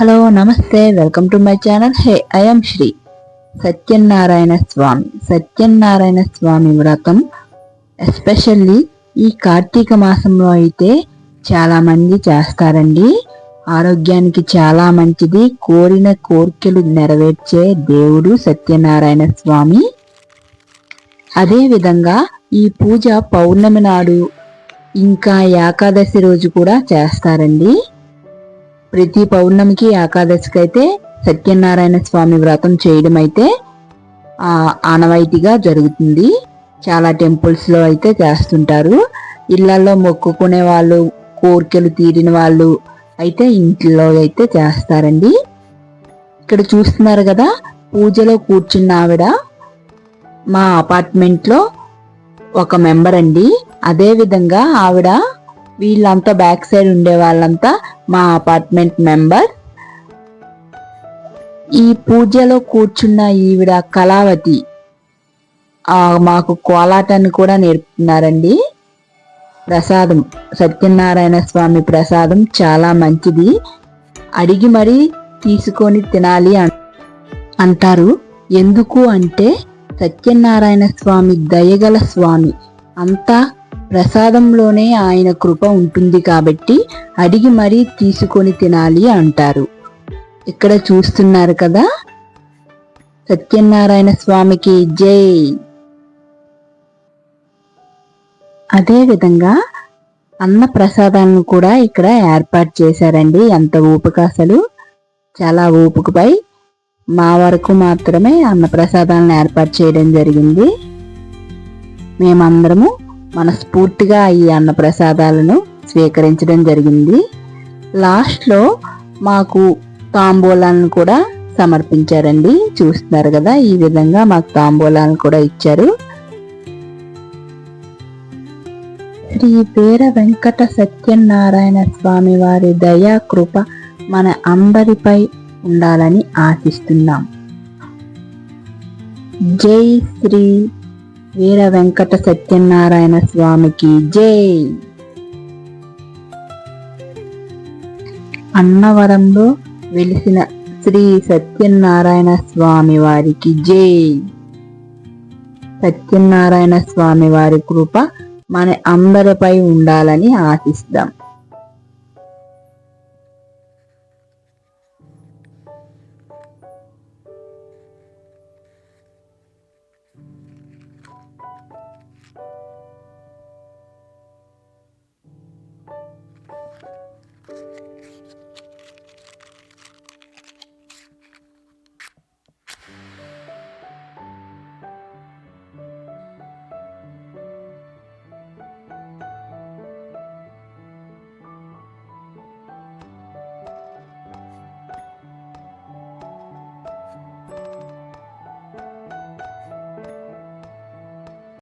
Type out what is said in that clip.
Hello నమస్తే welcome to my channel. Hey I'm Sri Satyanarayana Swamy. Satyanarayana Swamy వ్రతం. Especially ఈ కార్తీక మాసంలో అయితే చాలా మంది చేస్తారండి. ఆరోగ్యానికి చాలా మంచిది. కోరిన కోరికలు నెరవేర్చే దేవుడు సత్యనారాయణ స్వామి. అదే విధంగా ఈ పూజ పౌర్ణమి నాడు ఇంకా ఏకాదశి రోజు కూడా చేస్తారండి. ప్రతి పౌర్ణమికి ఏకాదశికి అయితే సత్యనారాయణ స్వామి వ్రతం చేయడం అయితే ఆనవాయితీగా జరుగుతుంది. చాలా టెంపుల్స్లో అయితే చేస్తుంటారు. ఇళ్ళలో మొక్కుకునే వాళ్ళు కోరికలు తీరిన వాళ్ళు అయితే ఇంట్లో అయితే చేస్తారండి. ఇక్కడ చూస్తున్నారు కదా పూజలో కూర్చున్న ఆవిడ మా అపార్ట్మెంట్లో ఒక మెంబర్ అండి. అదే విధంగా ఆవిడ వీళ్ళంతా బ్యాక్ సైడ్ ఉండే వాళ్ళంతా మా అపార్ట్మెంట్ మెంబర్. ఈ పూజలో కూర్చున్న ఈవిడ కళావతి. మాకు కోలాటాన్ని కూడా నేర్పుతున్నారండి. ప్రసాదం సత్యనారాయణ స్వామి ప్రసాదం చాలా మంచిది. అడిగి మరీ తీసుకొని తినాలి అంటారు. ఎందుకు అంటే సత్యనారాయణ స్వామి దయగల స్వామి. అంతా ప్రసాదంలోనే ఆయన కృప ఉంటుంది కాబట్టి అడిగి మరీ తీసుకొని తినాలి అంటారు. ఇక్కడ చూస్తున్నారు కదా? సత్యనారాయణ స్వామికి జై. అదేవిధంగా అన్న ప్రసాదాలను కూడా ఇక్కడ ఏర్పాటు చేశారండి. ఎంత ఊపిక అసలు. చాలా ఊపుకుపై మా వరకు మాత్రమే అన్న ప్రసాదాలను ఏర్పాటు చేయడం జరిగింది. మేమందరము మనస్ఫూర్తిగా ఈ అన్న ప్రసాదాలను స్వీకరించడం జరిగింది. లాస్ట్లో మాకు తాంబూలాలను కూడా సమర్పించారండి. చూస్తున్నారు కదా ఈ విధంగా మాకు తాంబూలాలను కూడా ఇచ్చారు. శ్రీ పేర వెంకట సత్యనారాయణ స్వామి వారి దయా కృప మన అందరిపై ఉండాలని ఆశిస్తున్నాం. జై శ్రీ వీర వెంకట సత్యనారాయణ స్వామికి జై. అన్నవరంలో వెలిసిన శ్రీ సత్యనారాయణ స్వామి వారికి జై. సత్యనారాయణ స్వామి వారి కృప మన అందరిపై ఉండాలని ఆశిస్తాం.